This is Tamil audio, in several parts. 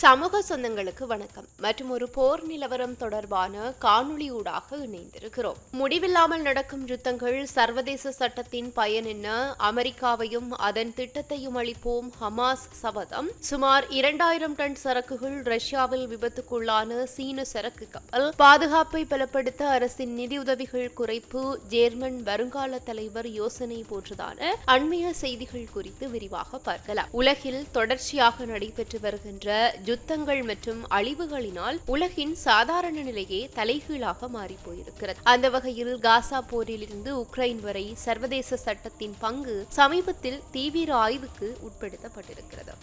சமூக சொந்தங்களுக்கு வணக்கம். மற்றும் ஒரு போர் நிலவரம் தொடர்பான காணொளியூடாக இணைந்திருக்கிறோம். முடிவில்லாமல் நடக்கும் யுத்தங்கள் சர்வதேச சட்டத்தின் பயன் என்ன? அமெரிக்காவையும் அதன் திட்டத்தையும் அளிப்போம் ஹமாஸ் சபதம். சுமார் இரண்டாயிரம் டன் சரக்குகள் ரஷ்யாவில் விபத்துக்குள்ளான சீன சரக்கு கப்பல். பாதுகாப்பை பலப்படுத்த அரசின் நிதியுதவிகள் குறைப்பு. ஜேர்மன் வருங்கால தலைவர் யோசனை போன்றதான அண்மைய செய்திகள் குறித்து விரிவாக பார்க்கலாம். உலகில் தொடர்ச்சியாக நடைபெற்று வருகின்ற யுத்தங்கள் மற்றும் அழிவுகளினால் உலகின் சாதாரண நிலையே தலைகீழாக மாறி போயிருக்கிறது அந்த வகையில் காசா போரிலிருந்து உக்ரைன் வரை சர்வதேச சட்டத்தின் பங்கு சமீபத்தில் தீவிர ஆய்வுக்கு உட்படுத்தப்பட்டிருக்கிறது.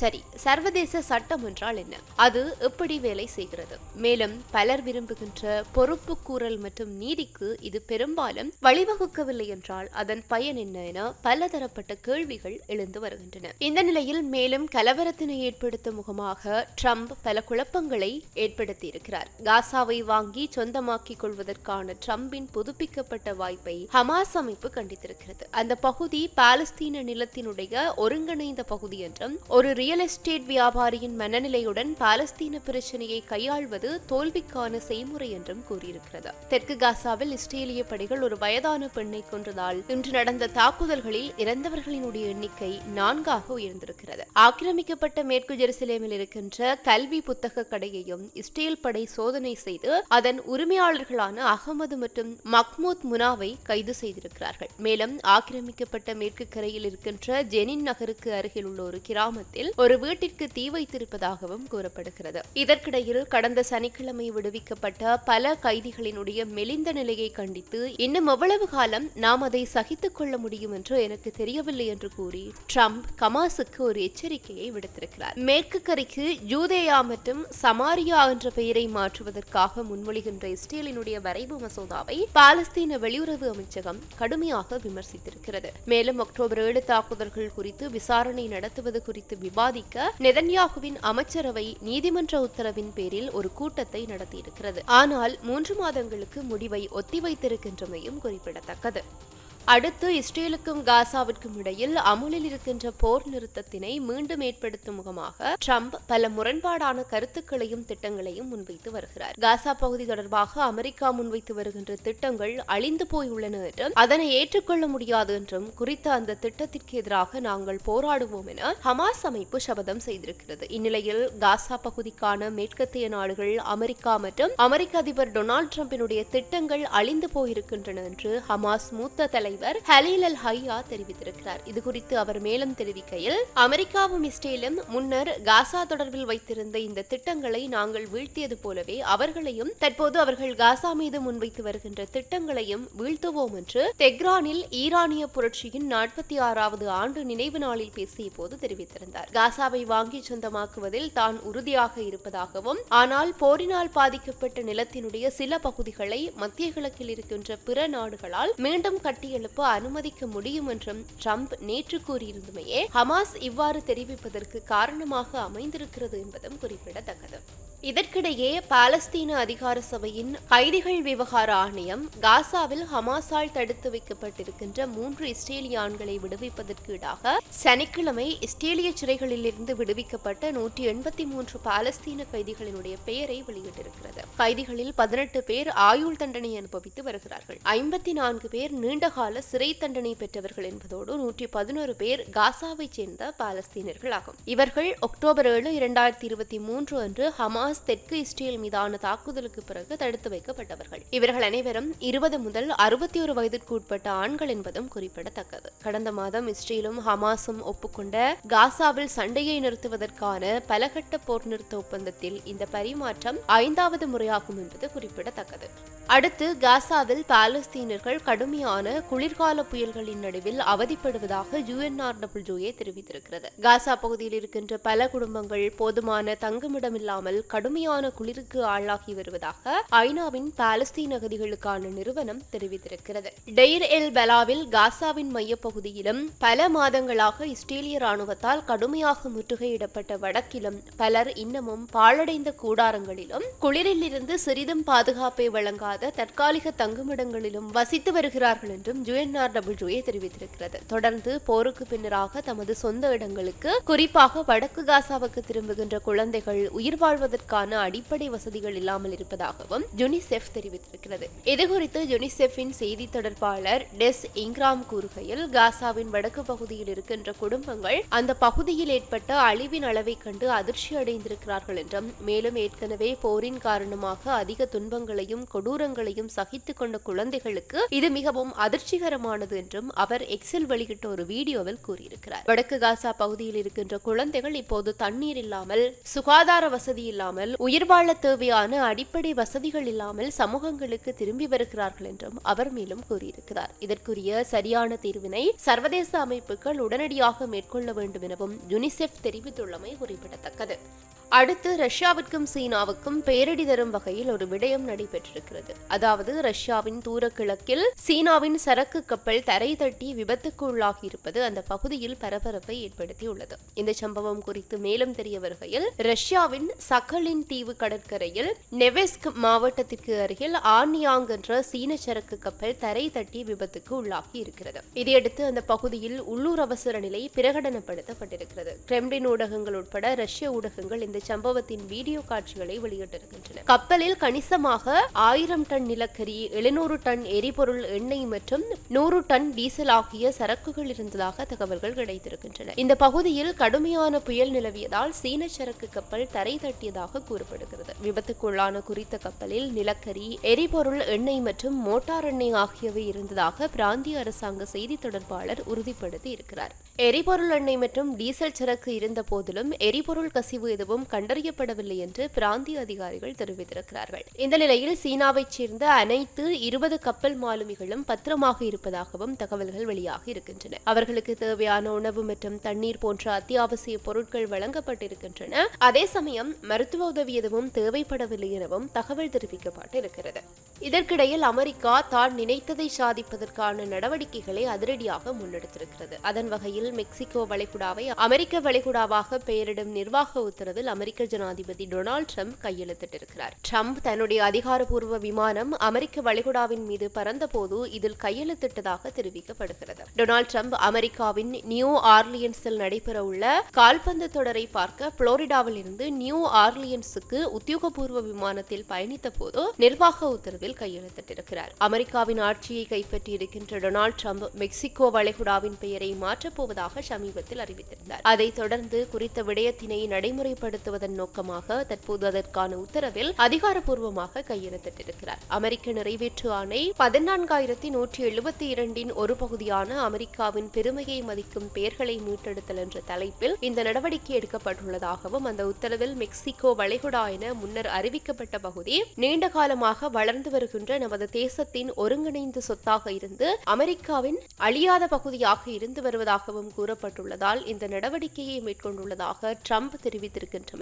சரி சர்வதேச சட்டம் என்றால் என்ன? அது எப்படி வேலை செய்கிறது? மேலும் பலர் விரும்புகின்ற பொறுப்பு கூறல் மற்றும் நீதிக்கு இது பெரும்பாலும் வழிவகுக்கவில்லை என்றால் அதன் பயன் என்ன என பலதரப்பட்ட கேள்விகள் எழுந்து வருகின்றன. இந்த நிலையில் மேலும் கலவரத்தினை ஏற்படுத்தும் முகமாக ட்ரம்ப் பல குழப்பங்களை ஏற்படுத்தி இருக்கிறார் காசாவை வாங்கி சொந்தமாக்கிக் கொள்வதற்கான ட்ரம்பின் புதுப்பிக்கப்பட்ட வாய்ப்பை ஹமாஸ் அமைப்பு கண்டித்திருக்கிறது. அந்த பகுதி பாலஸ்தீன நிலத்தினுடைய ஒருங்கிணைந்த பகுதி என்றும் ஒரு ரியல் எஸ்டேட் வியாபாரியின் மனநிலையுடன் பாலஸ்தீன பிரச்சனையை கையாள்வது தோல்விக்கான செய்முறை என்றும் கூறியிருக்கிறது. தெற்கு காசாவில் இஸ்ரேலிய படைகள் ஒரு வயதான பெண்ணை கொன்றதால் இன்று நடந்த தாக்குதல்களில் இறந்தவர்களினுடைய எண்ணிக்கை நான்காக உயர்ந்திருக்கிறது. ஆக்கிரமிக்கப்பட்ட மேற்கு ஜெருசலேமில் இருக்கின்ற கல்வி புத்தக கடையையும் இஸ்ரேல் படை சோதனை செய்து அதன் உரிமையாளர்களான அகமது மற்றும் மக்மூத் முனாவை கைது செய்திருக்கிறார்கள். மேலும் ஆக்கிரமிக்கப்பட்ட மேற்கு கரையில் இருக்கின்ற ஜெனின் நகருக்கு அருகில் உள்ள ஒரு கிராமத்தில் ஒரு வீட்டிற்கு தீ வைத்திருப்பதாகவும் கூறப்படுகிறது. இதற்கிடையில் கடந்த சனிக்கிழமை விடுவிக்கப்பட்ட பல கைதிகளினுடைய மெலிந்த நிலையை கண்டித்து இன்னும் எவ்வளவு காலம் நாம் அதை சகித்துக் கொள்ள முடியும் என்று எனக்கு தெரியவில்லை என்று கூறி ட்ரம்ப் கமாசுக்கு ஒரு எச்சரிக்கையை விடுத்திருக்கிறார். மேற்கு கரைக்கு ஜூதேயா மற்றும் சமாரியா என்ற பெயரை மாற்றுவதற்காக முன்மொழிகின்ற இஸ்ரேலினுடைய வரைவு மசோதாவை பாலஸ்தீன வெளியுறவு அமைச்சகம் கடுமையாக விமர்சித்திருக்கிறது. மேலும் அக்டோபர் ஏழு தாக்குதல்கள் குறித்து விசாரணை நடத்துவது குறித்து விவாதம் விவாதிக்க நெதன்யாகுவின் அமைச்சரவை நீதிமன்ற உத்தரவின் பேரில் ஒரு கூட்டத்தை நடத்தியிருக்கிறது. ஆனால் மூன்று மாதங்களுக்கு முடிவை ஒத்திவைத்திருக்கின்றமையும் குறிப்பிடத்தக்கது. அடுத்து இஸ்ரேலுக்கும் காசாவிற்கும் இடையில் அமுலில் இருக்கின்ற போர் நிறுத்தத்தினை மீண்டும் ஏற்படுத்தும் முகமாக ட்ரம்ப் பல முரண்பாடான கருத்துக்களையும் திட்டங்களையும் முன்வைத்து வருகிறார். காசா பகுதி தொடர்பாக அமெரிக்கா முன்வைத்து வருகின்ற திட்டங்கள் அழிந்து போயுள்ளன என்றும் அதனை ஏற்றுக்கொள்ள முடியாது என்றும் குறித்த அந்த திட்டத்திற்கு எதிராக நாங்கள் போராடுவோம் என ஹமாஸ் அமைப்பு சபதம் செய்திருக்கிறது. இந்நிலையில் காசா பகுதிக்கான மேற்கத்திய நாடுகள் அமெரிக்கா மற்றும் அமெரிக்க அதிபர் டொனால்டு டிரம்பினுடைய திட்டங்கள் அழிந்து போயிருக்கின்றன என்று ஹமாஸ் மூத்த தலை தலைவர் ஹலீல் அல் ஹையா தெரிவித்திருக்கிறார். இது குறித்து அவர் மேலும் தெரிவிக்கையில் அமெரிக்காவும் இஸ்ரேலும் முன்னர் காசா தொடர்பில் வைத்திருந்த இந்த திட்டங்களை நாங்கள் வீழ்த்தியது போலவே அவர்களையும் தற்போது அவர்கள் காசா மீது முன்வைத்து வருகின்ற திட்டங்களையும் வீழ்த்துவோம் என்று தெக்ரானில் ஈரானிய புரட்சியின் நாற்பத்தி ஆறாவது ஆண்டு நினைவு நாளில் பேசிய போது தெரிவித்திருந்தார். காசாவை வாங்கி சொந்தமாக்குவதில் தான் உறுதியாக இருப்பதாகவும் ஆனால் போரினால் பாதிக்கப்பட்ட நிலத்தினுடைய சில பகுதிகளை மத்திய கிழக்கில் இருக்கின்ற பிற நாடுகளால் மீண்டும் கட்டிய எழுப்ப அனுமதிக்க முடியும் என்றும் ட்ரம்ப் நேற்று கூறியிருந்தமையே ஹமாஸ் இவ்வாறு தெரிவிப்பதற்கு காரணமாக அமைந்திருக்கிறது என்பதும் குறிப்பிடத்தக்கது. இதற்கிடையே பாலஸ்தீன அதிகார சபையின் கைதிகள் விவகார ஆணையம் காசாவில் ஹமாஸால் தடுத்து வைக்கப்பட்டிருக்கின்ற மூன்று இஸ்ரேலிய ஆண்களை விடுவிப்பதற்கு ஈடாக சனிக்கிழமை இஸ்ரேலிய சிறைகளில் இருந்து விடுவிக்கப்பட்ட நூற்றி எண்பத்தி மூன்று பாலஸ்தீன கைதிகளினுடைய பெயரை வெளியிட்டிருக்கிறது. கைதிகளில் பதினெட்டு பேர் ஆயுள் தண்டனை அனுபவித்து வருகிறார்கள். ஐம்பத்தி நான்கு பேர் நீண்டகால சிறை தண்டனை பெற்றவர்கள் என்பதோடு நூற்றி பதினோரு பேர் காசாவை சேர்ந்த பாலஸ்தீனர்கள் ஆகும் இவர்கள் அக்டோபர் ஏழு இரண்டாயிரத்தி இருபத்தி மூன்று அன்று ஹமாஸ் தெற்கு இஸ்ரேல் மீதான தாக்குதலுக்கு பிறகு தடுத்து வைக்கப்பட்டவர்கள். இவர்கள் அனைவரும் இருபது முதல் அறுபத்தி ஒரு வயதிற்கு உட்பட்ட ஆண்கள் என்பதும் குறிப்பிடத்தக்கது. கடந்த மாதம் இஸ்ரேலும் ஹமாஸும் ஒப்புக்கொண்ட காசாவில் சண்டையை நிறுத்துவதற்கான பலகட்ட போர் நிறுத்த ஒப்பந்தத்தில் இந்த பரிமாற்றம் ஐந்தாவது முறையாகும் என்பது குறிப்பிடத்தக்கது. அடுத்து காசாவில் பாலஸ்தீனர்கள் கடுமையான குளிர்கால புயல்களின் நடுவில் அவதிப்படுவதாக யுஎன்ஆர்டபிள்யூஏ தெரிவித்திருக்கிறது. காசா பகுதியில் இருக்கின்ற பல குடும்பங்கள் போதுமான தங்குமிடம் இல்லாமல் கடுமையான குளிருக்கு ஆளாகி வருவதாக ஐநாவின் பாலஸ்தீன் அகதிகளுக்கான நிறுவனம் தெரிவித்திருக்கிறது. டெய்ர் எல் பலாவில் காசாவின் மையப்பகுதியிலும் பல மாதங்களாக இஸ்ரேலிய ராணுவத்தால் கடுமையாக முற்றுகையிடப்பட்ட வடக்கிலும் பலர் இன்னமும் பாழடைந்த கூடாரங்களிலும் குளிரில் இருந்து சிறிதும் பாதுகாப்பை வழங்காத தற்காலிக தங்குமிடங்களிலும் வசித்து வருகிறார்கள் என்றும் யுஎன்ஆர்டபிள்யூஏ தெரிவித்திருக்கிறது. தொடர்ந்து போருக்கு பின்னராக தமது சொந்த இடங்களுக்கு குறிப்பாக வடக்கு காசாவுக்கு திரும்புகின்ற குழந்தைகள் உயிர் வாழ்வதற்கான அடிப்படை வசதிகள் இல்லாமல் இருப்பதாகவும் யுனிசெஃப் தெரிவித்திருக்கிறது. இதுகுறித்து யுனிசெஃபின் செய்தி தொடர்பாளர் டெஸ் இங்ராம் கூறுகையில் காசாவின் வடக்கு பகுதியில் இருக்கின்ற குடும்பங்கள் அந்த பகுதியில் ஏற்பட்ட அழிவின் அளவை கண்டு அதிர்ச்சி அடைந்திருக்கிறார்கள் என்றும் மேலும் ஏற்கனவே போரின் காரணமாக அதிக துன்பங்களையும் கொடூரங்களையும் சகித்துக் கொண்ட குழந்தைகளுக்கு இது மிகவும் அதிர்ச்சி வெற்றிகரமானது என்றும் அவர் எக்ஸில் வெளியிட்ட ஒரு வீடியோவில் கூறியிருக்கிறார். வடக்கு காசா பகுதியில் இருக்கின்ற குழந்தைகள் இப்போது தண்ணீர் இல்லாமல் சுகாதார வசதி இல்லாமல் உயிர் வாழ தேவையான அடிப்படை வசதிகள் இல்லாமல் சமூகங்களுக்கு திரும்பி வருகிறார்கள் என்றும் அவர் மேலும் கூறியிருக்கிறார். இதற்குரிய சரியான தீர்வினை சர்வதேச அமைப்புகள் உடனடியாக மேற்கொள்ள வேண்டும் எனவும் யுனிசெஃப் தெரிவித்துள்ளமை குறிப்பிடத்தக்கது. அடுத்து ரஷ்யாவிற்கும் சீனாவுக்கும் பேரடி தரும் வகையில் ஒரு விடயம் நடைபெற்றிருக்கிறது. அதாவது ரஷ்யாவின் தூர கிழக்கில் சீனாவின் சரக்கு கப்பல் தரை தட்டி விபத்துக்கு உள்ளாகி இருப்பது அந்த பகுதியில் பரபரப்பை ஏற்படுத்தியுள்ளது. இந்த சம்பவம் குறித்து மேலும் தெரிய வருகையில் ரஷ்யாவின் சகலின் தீவு கடற்கரையில் நெவெஸ்க் மாவட்டத்திற்கு அருகில் ஆன்யாங் என்ற சீன சரக்கு கப்பல் தரை தட்டி விபத்துக்கு உள்ளாகி இருக்கிறது. இதையடுத்து அந்த பகுதியில் உள்ளூர் அவசர நிலை பிரகடனப்படுத்தப்பட்டிருக்கிறது. கிரெம்ளின் ஊடகங்கள் உட்பட ரஷ்ய ஊடகங்கள் இந்த சம்பவத்தின் வீடியோ காட்சிகளை வெளியிட்டிருக்கின்றன. கப்பலில் கணிசமாக ஆயிரம் டன் நிலக்கரி எழுநூறு டன் எரிபொருள் எண்ணெய் மற்றும் நூறு டன் டீசல் ஆகிய சரக்குகள் இருந்ததாக தகவல்கள் கிடைத்திருக்கின்றன. இந்த பகுதியில் கடுமையான புயல் நிலவியதால் சீன சரக்கு கப்பல் தரை தட்டியதாக கூறப்படுகிறது. விபத்துக்குள்ளான குறித்த கப்பலில் நிலக்கரி எரிபொருள் எண்ணெய் மற்றும் மோட்டார் எண்ணெய் ஆகியவை இருந்ததாக பிராந்திய அரசாங்க செய்தி தொடர்பாளர் உறுதிப்படுத்தி இருக்கிறார் எரிபொருள் எண்ணெய் மற்றும் டீசல் சரக்கு இருந்த போதிலும் எரிபொருள் கசிவு எதுவும் கண்டறியப்படவில்லை என்று பிராந்திய அதிகாரிகள் தெரிவித்திருக்கிறார்கள். இந்த நிலையில் சீனாவைச் சேர்ந்த அனைத்து இருபது கப்பல் மாலுமிகளும் பத்திரமாக இருப்பதாகவும் தகவல்கள் வெளியாகி இருக்கின்றன. அவர்களுக்கு தேவையான உணவு மற்றும் தண்ணீர் போன்ற அத்தியாவசிய பொருட்கள் வழங்கப்பட்டிருக்கின்றன. அதே சமயம் மருத்துவ உதவி எதுவும் தேவைப்படவில்லை எனவும் தகவல் தெரிவிக்கப்பட்டிருக்கிறது. இதற்கிடையில் அமெரிக்கா தான் நினைத்ததை சாதிப்பதற்கான நடவடிக்கைகளை அதிரடியாக முன்னெடுத்திருக்கிறது. அதன் வகையில் மெக்சிகோ வளைகுடாவை அமெரிக்க வளைகுடாவாக பெயரிடும் நிர்வாக உத்தரவில் அமெரிக்க ஜனாதிபதி டொனால்டு ட்ரம்ப் கையெழுத்திட்டிருக்கிறார். ட்ரம்ப் தன்னுடைய அதிகாரப்பூர்வ விமானம் அமெரிக்க வளைகுடாவின் மீது பறந்தபோது இதில் கையெழுத்திட்டதாக தெரிவிக்கப்படுகிறது. டொனால்டு ட்ரம்ப் அமெரிக்காவின் நியூ ஆர்லியன்ஸில் நடைபெறவுள்ள கால்பந்து தொடரை பார்க்க புளோரிடாவில் இருந்து நியூ ஆர்லியன்ஸுக்கு உத்தியோகபூர்வ விமானத்தில் பயணித்த போது நிர்வாக உத்தரவில் கையெழுத்திட்டிருக்கிறார். அமெரிக்காவின் ஆட்சியை கைப்பற்றியிருக்கின்ற டொனால்டு ட்ரம்ப் மெக்சிகோ வளைகுடாவின் பெயரை மாற்றப்போவதாக சமீபத்தில் அறிவித்திருந்தார். அதைத் தொடர்ந்து குறித்த விடயத்தினை நடைமுறைப்படுத்த நடைமுறைப்படுத்துவதன் நோக்கமாக தற்போது அதற்கான உத்தரவில் அதிகாரப்பூர்வமாக கையெழுத்திட்டிருக்கிறார். அமெரிக்க நிறைவேற்று ஆணை பதினான்காயிரத்தி நூற்றி எழுபத்தி இரண்டின் ஒரு பகுதியான அமெரிக்காவின் பெருமையை மதிக்கும் பெயர்களை மீட்டெடுத்தல் என்ற தலைப்பில் இந்த நடவடிக்கை எடுக்கப்பட்டுள்ளதாகவும் அந்த உத்தரவில் மெக்சிகோ வளைகுடா என முன்னர் அறிவிக்கப்பட்ட பகுதி நீண்ட காலமாக வளர்ந்து வருகின்ற நமது தேசத்தின் ஒருங்கிணைந்த சொத்தாக இருந்து அமெரிக்காவின் அழியாத பகுதியாக இருந்து வருவதாகவும் கூறப்பட்டுள்ளதால் இந்த நடவடிக்கையை மேற்கொண்டுள்ளதாக ட்ரம்ப் தெரிவித்திருக்கின்றமை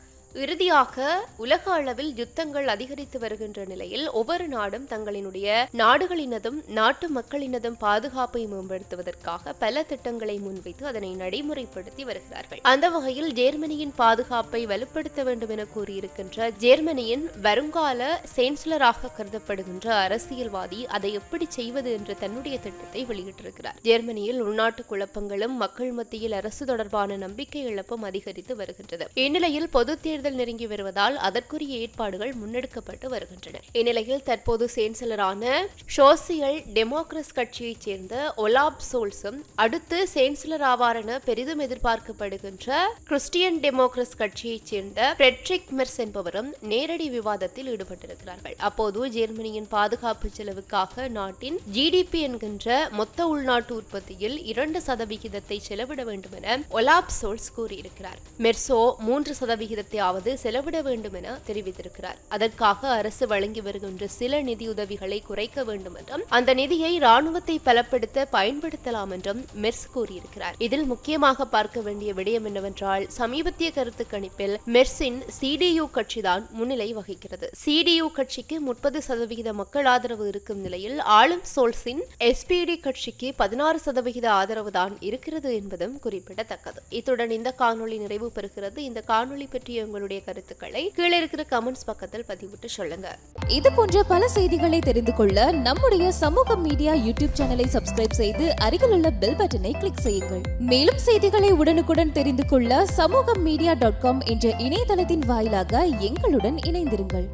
இறுதியாக உலக அளவில் யுத்தங்கள் அதிகரித்து வருகின்ற நிலையில் ஒவ்வொரு நாடும் தங்களினுடைய நாடுகளினதும் நாட்டு மக்களினதும் பாதுகாப்பை மேம்படுத்துவதற்காக பல திட்டங்களை முன்வைத்து அதனை நடைமுறைப்படுத்தி வருகிறார்கள். அந்த வகையில் ஜெர்மனியின் பாதுகாப்பை வலுப்படுத்த வேண்டும் என கூறியிருக்கின்ற ஜெர்மனியின் வருங்கால சேன்சலராக கருதப்படுகின்ற அரசியல்வாதி அதை எப்படி செய்வது என்ற தன்னுடைய திட்டத்தை வெளியிட்டிருக்கிறார். ஜெர்மனியில் உள்நாட்டு குழப்பங்களும் மக்கள் மத்தியில் அரசு தொடர்பான நம்பிக்கை இழப்பும் அதிகரித்து வருகின்றது. இந்நிலையில் பொது தேர்தல் தேர்தல் நெருங்கி வருவதால் அதற்குரிய ஏற்பாடுகள் முன்னெடுக்கப்பட்டு வருகின்றன. இந்நிலையில் தற்போது சேன்சலரான சோசியல் டெமோக்ரஸ் கட்சியைச் சேர்ந்த ஒலாப் சோல்ஸும் அடுத்து சேன்சலர் ஆவார் என பெரிதும் எதிர்பார்க்கப்படுகின்ற கிறிஸ்டியன் டெமோக்ரஸ் கட்சியைச் சேர்ந்த பிரெட்ரிக் மெர்ஸ் என்பவரும் நேரடி விவாதத்தில் ஈடுபட்டிருக்கிறார்கள். அப்போது ஜெர்மனியின் பாதுகாப்பு செலவுக்காக நாட்டின் ஜிடிபி என்கின்ற மொத்த உள்நாட்டு உற்பத்தியில் இரண்டு சதவிகிதத்தை செலவிட வேண்டும் என ஒலாப் சோல்ஸ் கூறியிருக்கிறார். மெர்சோ மூன்று சதவிகிதத்தை ஆவது செலவிட வேண்டும் என தெரிவித்திருக்கிறார். அதற்காக அரசு வழங்கி வருகின்ற சில நிதியுதவிகளை குறைக்க வேண்டும் என்றும் அந்த நிதியை ராணுவத்தை பலப்படுத்த பயன்படுத்தலாம் என்றும் மெர்ஸ் கூறியிருக்கிறார். இதில் முக்கியமாக பார்க்க வேண்டிய விடயம் என்னவென்றால் சமீபத்திய கருத்து கணிப்பில் மெர்ஸின் சிடியு கட்சிதான் முன்னிலை வகிக்கிறது. சிடியு கட்சிக்கு முப்பது சதவிகித மக்கள் ஆதரவு இருக்கும் நிலையில் ஆளும் சோல்ஸின் எஸ்பிடி கட்சிக்கு பதினாறு சதவிகித ஆதரவு தான் இருக்கிறது என்பதும் குறிப்பிடத்தக்கது. இத்துடன் இந்த காணொலி நிறைவு பெறுகிறது. இந்த காணொலி பற்றிய உங்கள் உங்களுடைய கருத்துக்களை கீழே இருக்கிற கமெண்ட்ஸ் பக்கத்தில் பதிவிட்டு சொல்லுங்க. இது போன்ற பல செய்திகளை தெரிந்து கொள்ள நம்முடைய சமூக மீடியா யூடியூப் சேனலை சப்ஸ்கிரைப் செய்து அருகில் உள்ள பெல் பட்டனை கிளிக் செய்யுங்கள். மேலும் செய்திகளை உடனுக்குடன் தெரிந்து கொள்ள சமூக மீடியா டாட் காம் என்ற இணையதளத்தின் வாயிலாக எங்களுடன் இணைந்திருங்கள்.